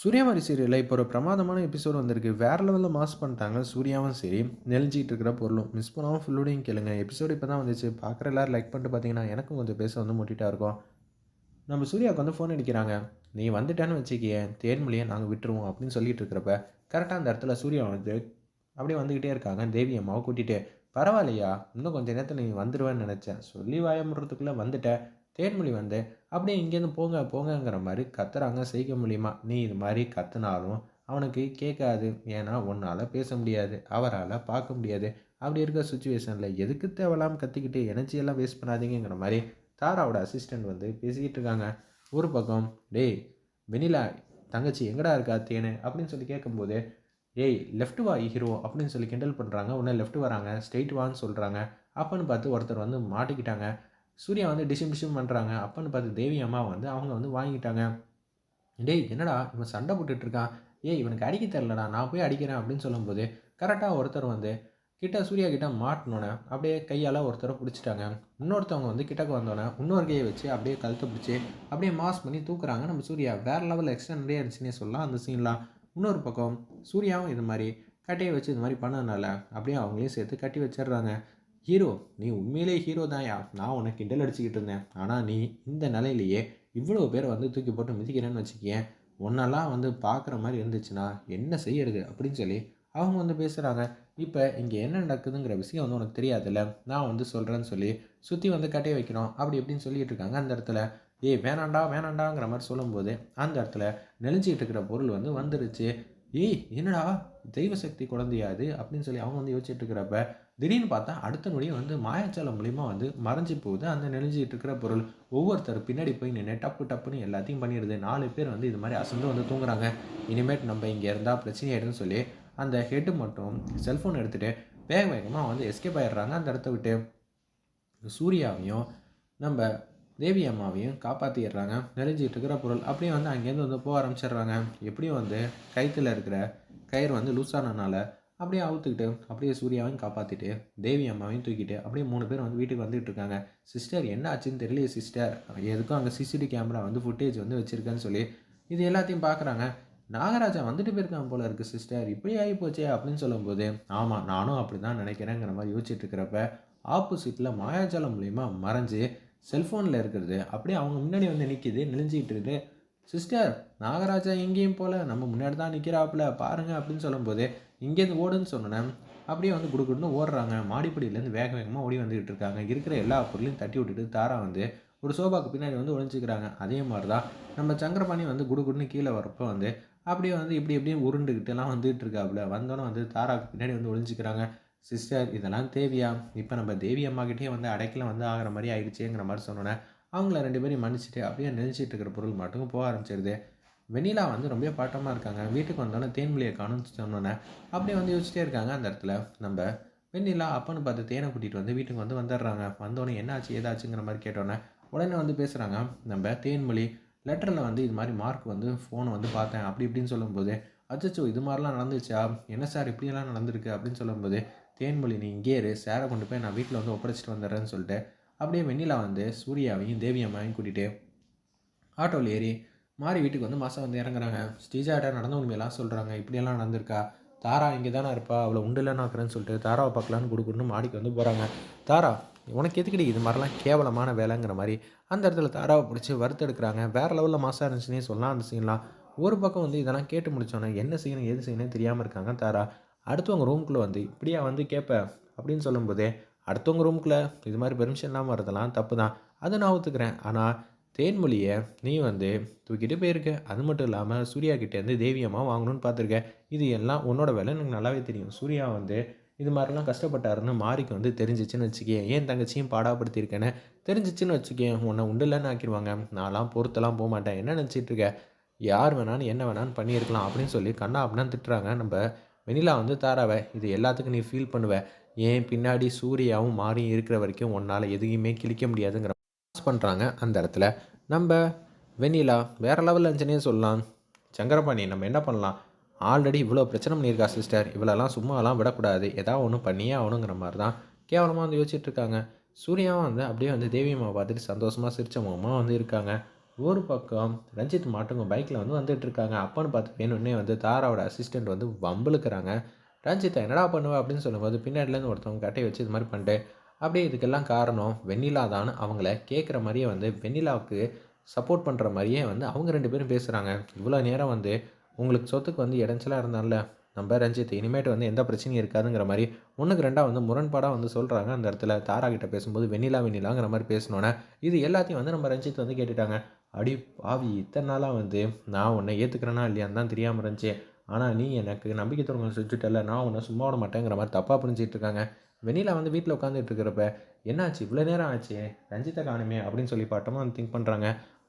சூர்யாமாரி சீரியலில் இப்போ ஒரு பிரமாதமான எபிசோட் வந்திருக்கு. வேறு லெவலில் மாஸ் பண்ணிட்டாங்க. சூர்யாவும் சரி நெளிஞ்சிக்கிட்டு இருக்கிற பொருளும் மிஸ் பண்ணாமல் ஃபுல்லோடையும் கேளுங்க. எபிசோடு இப்போ தான் வந்துச்சு. பார்க்குற எல்லோரும் லைக் பண்ணிட்டு பார்த்தீங்கன்னா எனக்கும் கொஞ்சம் பேச வந்து முட்டிட்டா இருக்கும். நம்ம சூர்யாவுக்கு வந்து ஃபோன் அடிக்கிறாங்க. நீ வந்துட்டேன்னு வச்சுக்கிய தேன்மொழியை நாங்கள் விட்டுருவோம் அப்படின்னு சொல்லிட்டு இருக்கிறப்ப கரெக்டாக அந்த இடத்துல சூர்யா வந்து அப்படியே வந்துக்கிட்டே இருக்காங்க. தேவி அம்மாவை கூட்டிகிட்டு பரவாயில்லையா இன்னும் கொஞ்சம் நேரத்தில் நீ வந்துடுவேன்னு நினச்சேன். சொல்லி வாயமுறதுக்குள்ளே வந்துட்டேன் தேன்மொழி வந்து அப்படியே இங்கேருந்து போங்க போங்கங்கிற மாதிரி கத்துறாங்க. செய்க முடியுமா? நீ இது மாதிரி கத்துனாலும் அவனுக்கு கேட்காது. ஏன்னா உன்னால் பேச முடியாது. அவரால் பார்க்க முடியாது. அப்படி இருக்க சுச்சுவேஷனில் எதுக்கு தேவையில்லாமல் கற்றுக்கிட்டு எனர்ஜியெல்லாம் வேஸ்ட் பண்ணாதீங்கிற மாதிரி தாராவோட அசிஸ்டண்ட் வந்து பேசிக்கிட்டு இருக்காங்க. ஒரு பக்கம் டேய் வெனிலா தங்கச்சி எங்கடா இருக்கா தேனு? அப்படின்னு சொல்லி கேட்கும்போது ஏய் லெஃப்ட் வா ஹீரோ அப்படின்னு சொல்லி கிண்டல் பண்ணுறாங்க உடனே லெஃப்ட் வராங்க. ஸ்ட்ரெயிட் வான்னு சொல்கிறாங்க அப்பன்னு பார்த்து ஒருத்தர் வந்து மாட்டிக்கிட்டாங்க. சூர்யா வந்து டிஷம் டிசிம் பண்ணுறாங்க அப்பன்னு பார்த்து தேவி அம்மா வந்து அவங்க வந்து வாங்கிட்டாங்க. டேய் என்னடா இவன் சண்டை போட்டுட்டு இருக்கான்? ஏய் இவனுக்கு அடிக்க தெரிலடா நான் போய் அடிக்கிறேன் அப்படின்னு சொல்லும்போது கரெக்டாக ஒருத்தர் வந்து கிட்ட சூர்யா கிட்ட மாட்டினோன்னே அப்படியே கையால் ஒருத்தரை பிடிச்சிட்டாங்க. இன்னொருத்தவங்க வந்து கிட்டக்கு வந்தோடனே இன்னொரு கையை வச்சு அப்படியே கழுத்தை பிடிச்சி அப்படியே மாஸ் பண்ணி தூக்குறாங்க. நம்ம சூர்யா வேறு லெவலில் எக்ஸ்டெண்டே இருந்துச்சுன்னே சொல்லலாம் அந்த சீன்லாம் இன்னொரு பக்கம் சூர்யாவும் இது மாதிரி கட்டையை வச்சு இது மாதிரி பண்ணதுனால அப்படியே அவங்களையும் சேர்த்து கட்டி வச்சிடுறாங்க. ஹீரோ நீ உண்மையிலே ஹீரோ தான்யா. நான் உனக்கு கிண்டல் அடிச்சுக்கிட்டு இருந்தேன். ஆனால் நீ இந்த நிலையிலேயே இவ்வளோ பேரை வந்து தூக்கி போட்டு மிதிக்கிறேன்னு வச்சுக்கேன். உன்னெல்லாம் வந்து பார்க்குற மாதிரி இருந்துச்சுன்னா என்ன செய்யறது அப்படின்னு சொல்லி அவங்க வந்து பேசுகிறாங்க இப்போ இங்கே என்ன நடக்குதுங்கிற விஷயம் வந்து உனக்கு தெரியாதுல்ல. நான் வந்து சொல்கிறேன்னு சொல்லி சுற்றி வந்து கட்டைய வைக்கணும். அப்படி இப்படின்னு சொல்லிட்டு இருக்காங்க. அந்த இடத்துல ஏய் வேணாண்டா வேணாண்டாங்கிற மாதிரி சொல்லும்போது அந்த இடத்துல நெளிஞ்சிக்கிட்டு இருக்கிற பொருள் வந்து வந்துருச்சு. ஏய் என்னடா? தெய்வ சக்தி குழந்தையாது அப்படின்னு சொல்லி அவங்க வந்து யோசிச்சுட்டு இருக்கிறப்ப திடீர்னு பார்த்தா அடுத்த நொடியும் வந்து மாயாச்சாலம் மூலிமா வந்து மறைஞ்சு போகுது. அந்த நெளிஞ்சிட்டு இருக்கிற பொருள் ஒவ்வொருத்தர் பின்னாடி போய் நின்று டப்பு டப்புன்னு எல்லாத்தையும் பண்ணிடுது. நாலு பேர் வந்து இது மாதிரி அசந்து வந்து தூங்குறாங்க. இனிமேட் நம்ம இங்கே இருந்தால் பிரச்சனை ஆயிடுன்னு சொல்லி அந்த ஹெட்டு மட்டும் செல்ஃபோன் எடுத்துகிட்டு வேக வேகமாக வந்து எஸ்கேப் ஆயிடுறாங்க. அந்த இடத்த விட்டு சூர்யாவையும் நம்ம தேவி அம்மாவையும் காப்பாற்றிடுறாங்க நெறிஞ்சிட்டு இருக்கிற பொருள் அப்படியே வந்து அங்கேருந்து வந்து போக ஆரம்பிச்சிடுறாங்க. எப்படியும் வந்து கயிற்றுல இருக்கிற கயிறு வந்து லூஸானனால அப்படியே அவுத்துக்கிட்டு அப்படியே சூர்யாவையும் காப்பாற்றிட்டு தேவி அம்மாவையும் தூக்கிட்டு அப்படியே மூணு பேர் வந்து வீட்டுக்கு வந்துட்டு இருக்காங்க. சிஸ்டர் என்ன ஆச்சுன்னு தெரியலையே சிஸ்டர் எதுக்கும் அங்கே சிசிடிவி கேமரா வந்து ஃபுட்டேஜ் வந்து வச்சுருக்கேன்னு சொல்லி இது எல்லாத்தையும் பார்க்குறாங்க நாகராஜா வந்துட்டு போயிருக்கான் போல இருக்குது சிஸ்டர் இப்படி ஆகி போச்சே அப்படின்னு சொல்லும்போது ஆமாம் நானும் அப்படி தான் நினைக்கிறேங்கிற மாதிரி யோசிச்சுட்டு இருக்கிறப்ப ஆப்போசிட்டில் மாயாஜாலம் மூலிமா மறைஞ்சு செல்ஃபோனில் இருக்கிறது அப்படியே அவங்க முன்னாடி வந்து நிற்கிது நெளிஞ்சிக்கிட்டு இருக்குது. சிஸ்டர் நாகராஜா எங்கேயும் போல. நம்ம முன்னாடி தான் நிற்கிறாப்புல பாருங்கள் அப்படின்னு சொல்லும்போது இங்கேருந்து ஓடுன்னு சொன்னேன் அப்படியே வந்து குடுக்குன்னு ஓடுறாங்க. மாடிப்படியிலேருந்து வேக வேகமாக ஓடி வந்துக்கிட்டு இருக்காங்க. இருக்கிற எல்லா பொருளையும் தட்டி விட்டுட்டு தாரா வந்து ஒரு சோபாக்கு பின்னாடி வந்து ஒழிஞ்சிக்கிறாங்க அதே மாதிரி தான் நம்ம சங்கரபாணி வந்து குடுகுடுன்னு கீழே வரப்போ வந்து அப்படியே வந்து இப்படி இப்படியும் உருண்டுக்கிட்டெல்லாம் வந்துகிட்டு இருக்காப்புல. வந்தோன்னே வந்து தாராக்கு பின்னாடி வந்து ஒழிஞ்சிக்கிறாங்க சிஸ்டர் இதெல்லாம் தேவையா? இப்போ நம்ம தேவி அம்மாக்கிட்டே வந்து அடைக்கலாம் வந்து ஆகிற மாதிரி ஆயிடுச்சேங்கிற மாதிரி சொன்னோன்னே அவங்கள ரெண்டு பேரையும் மன்னிச்சுட்டு அப்படியே நெளிச்சிட்டு இருக்கிற பொருள் மட்டும் போக ஆரம்பிச்சிருது. வெண்ணிலா வந்து ரொம்ப பாட்டமாக இருக்காங்க. வீட்டுக்கு வந்தோடனே தேன்மொழியை காணும்னு சொன்னோன்னே அப்படியே வந்து யோசிச்சிட்டே இருக்காங்க. அந்த இடத்துல நம்ம வெண்ணிலா அப்பன்னு பார்த்து தேனை கூட்டிகிட்டு வந்து வீட்டுக்கு வந்து வந்துடுறாங்க. வந்தோடனே என்னாச்சு ஏதாச்சுங்கிற மாதிரி கேட்டோன்னே உடனே வந்து பேசுகிறாங்க நம்ம தேன்மொழி லெட்டரில் வந்து இது மாதிரி மார்க் வந்து ஃபோனை வந்து பார்த்தேன். அப்படி இப்படின்னு சொல்லும்போது அச்சச்சோ இது மாதிரிலாம் நடந்துச்சா? என்ன சார் இப்படியெல்லாம் நடந்திருக்கு அப்படின்னு சொல்லும்போது தேன்மொழி நீ இங்கே இரு. சேரை கொண்டு போய் நான் வீட்டில் வந்து ஒப்படைச்சிட்டு வந்துடுறேன்னு சொல்லிட்டு அப்படியே வெண்ணிலா வந்து சூர்யாவையும் தேவி அம்மாவையும் கூட்டிகிட்டு ஆட்டோவில் ஏறி மாறி வீட்டுக்கு வந்து மாதம் வந்து இறங்குறாங்க. ஸ்ரீஜாட்ட நடந்த உண்மையெல்லாம் சொல்கிறாங்க இப்படியெல்லாம் நடந்திருக்கா? தாரா இங்கே தானே இருப்பா? அவளை உண்டுலன்னு ஆக்குறேன்னு சொல்லிட்டு தாராவை பார்க்கலான்னு கொடுக்கணும்னு மாடிக்கு வந்து போகிறாங்க தாரா உனக்கு எதுக்கடி இது மாதிரிலாம் கேவலமான வேலைங்கிற மாதிரி? அந்த இடத்துல தாராவை பிடிச்சி வறுத்தெடுக்கிறாங்க. வேறு லெவலில் மாசாக இருந்துச்சுன்னே சொல்லலாம் அந்த சீன்லாம் ஒரு பக்கம் வந்து இதெல்லாம் கேட்டு முடிச்சோன்னே என்ன செய்யணும் எது செய்யணும் தெரியாமல் இருக்காங்க தாரா. அடுத்தவங்க ரூம்குள்ளே வந்து இப்படியா வந்து கேட்ப அப்படின்னு சொல்லும்போதே அடுத்தவங்க ரூம்குள்ளே இது மாதிரி பெர்மிஷன் இல்லாமல் வரதெல்லாம் தப்பு தான். அதை நான் ஒத்துக்கிறேன். ஆனால் தேன்மொழியை நீ வந்து தூக்கிட்டு போயிருக்க. அது மட்டும் இல்லாமல் சூர்யா கிட்டேருந்து தேவியமாக வாங்கணும்னு பார்த்துருக்க. இது எல்லாம் உன்னோட வேலை. எனக்கு நல்லாவே தெரியும். சூர்யா வந்து இது மாதிரிலாம் கஷ்டப்பட்டாருன்னு மாறிக்கு வந்து தெரிஞ்சிச்சுன்னு வச்சுக்கேன். ஏன் தங்கச்சியும் பாடாப்படுத்தியிருக்கேன்னு தெரிஞ்சிச்சுன்னு வச்சுக்கேன். உன்னை உண்டில்லன்னு ஆக்கிடுவாங்க. நான்லாம் பொறுத்தெல்லாம் போக மாட்டேன். என்ன நினச்சிட்டு இருக்க? யார் வேணாலும் என்ன வேணான்னு பண்ணியிருக்கலாம் அப்படின்னு சொல்லி கண்ணா அப்படின்னு திட்டுறாங்க. நம்ம வெனிலா வந்து தாராவை இது எல்லாத்துக்கும் நீ ஃபீல் பண்ணுவ. ஏன் பின்னாடி சூர்யாவும் மாறியும் இருக்கிற வரைக்கும் உன்னால் எதையுமே கிழிக்க முடியாதுங்கிற பாஸ் பண்ணுறாங்க அந்த இடத்துல. நம்ம வெண்ணிலா வேறு லெவலில் இருந்துச்சுனே சொல்லலாம். சங்கரபாணி நம்ம என்ன பண்ணலாம்? ஆல்ரெடி இவ்வளோ பிரச்சனை பண்ணியிருக்கா சிஸ்டர் இவ்வளோலாம் சும்மாலாம் விடக்கூடாது. ஏதாவது ஒன்று பண்ணியே ஆகணுங்கிற மாதிரி தான் கேவலமாக வந்து யோசிச்சுட்டு இருக்காங்க. சூர்யாவும் வந்து அப்படியே வந்து தேவியம்மாவை பார்த்துட்டு சந்தோஷமாக சிரிச்ச முகமாக வந்து இருக்காங்க. ஒரு பக்கம் ரஞ்சித் மாட்டுங்க பைக்கில் வந்து வந்துட்டுருக்காங்க அப்பன்னு பார்த்து வேணுன்னே வந்து தாராவோட அசிஸ்டண்ட் வந்து வம்பிழுக்கிறாங்க. ரஞ்சித்தை என்னடா பண்ணுவ அப்படின்னு சொல்லும்போது பின்னாடிலேருந்து ஒருத்தவங்க கட்டையை வச்சு இது மாதிரி பண்ணிட்டு அப்படியே இதுக்கெல்லாம் காரணம் வெண்ணிலா தான். அவங்கள கேட்குற மாதிரியே வந்து வெண்ணிலாவுக்கு சப்போர்ட் பண்ணுற மாதிரியே வந்து அவங்க ரெண்டு பேரும் பேசுகிறாங்க இவ்வளோ நேரம் வந்து உங்களுக்கு சொத்துக்கு வந்து இடைஞ்சலாக இருந்தால நம்ம ரஞ்சித் இனிமேட்டு வந்து எந்த பிரச்சனையும் இருக்காதுங்கிற மாதிரி ஒன்றுக்கு ரெண்டாக வந்து முரண்பாடாக வந்து சொல்கிறாங்க அந்த இடத்துல. தாரா கிட்ட பேசும்போது வெண்ணிலா வெண்ணிலாங்கிற மாதிரி பேசினோன்னே இது எல்லாத்தையும் வந்து நம்ம ரஞ்சித் வந்து கேட்டுட்டாங்க. அடி பாவி இத்தனை நாளாக வந்து நான் உன்னை ஏற்றுக்கிறேனா இல்லையான்னு தான் தெரியாமல் இருந்துச்சு. ஆனால் நீ எனக்கு நம்பிக்கை துறங்க செஞ்சுட்டல நான் உன்னை சும்மா விட மாட்டேங்கிற மாதிரி தப்பாக புரிஞ்சிட்டு இருக்காங்க. வெண்ணிலா வந்து வீட்டில் உட்காந்துட்டு இருக்கிறப்ப என்னாச்சு? இவ்வளோ நேரம் ஆச்சு. ரஞ்சித்தை காணுமே அப்படின்னு சொல்லி பாட்டமாக வந்து திங்க் பண்ணுறாங்க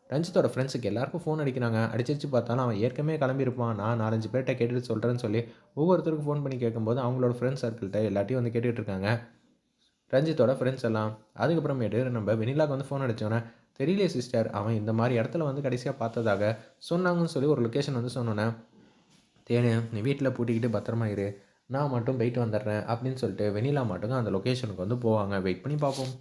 ரஞ்சித்தோட ஃப்ரெண்ட்ஸுக்கு எல்லாருக்கும் ஃபோன் அடிக்கிறாங்க. அடிச்சு பார்த்தாலும் அவன் ஏற்கனவே கிளம்பியிருப்பான். நான் நாலஞ்சு பேர்கிட்ட கேட்டுட்டு சொல்கிறேன்னு சொல்லி ஒவ்வொருத்தருக்கும் ஃபோன் பண்ணி கேட்கும்போது அவங்களோட ஃப்ரெண்ட்ஸ் சர்க்கிள்கிட்ட எல்லாத்தையும் வந்து கேட்டுகிட்டு இருக்காங்க. ரஞ்சித்தோட ஃப்ரெண்ட்ஸ் எல்லாம் அதுக்கப்புறமேட்டு நம்ம வெனிலாக்கு வந்து ஃபோன் அடித்தோன்னே தெரியலையே சிஸ்டர் அவன் இந்த மாதிரி இடத்துல வந்து கடைசியாக பார்த்ததாக சொன்னாங்கன்னு சொல்லி ஒரு லொக்கேஷன் வந்து சொன்னோன்னே ஏன்னு நீ வீட்டில் பூட்டிக்கிட்டு பத்திரமா இரு. நான் மட்டும் போயிட்டு வந்துடுறேன் அப்படின்னு சொல்லிட்டு வெனிலா மட்டும் அந்த லொக்கேஷனுக்கு வந்து போவாங்க. வெயிட் பண்ணி பார்ப்போம்.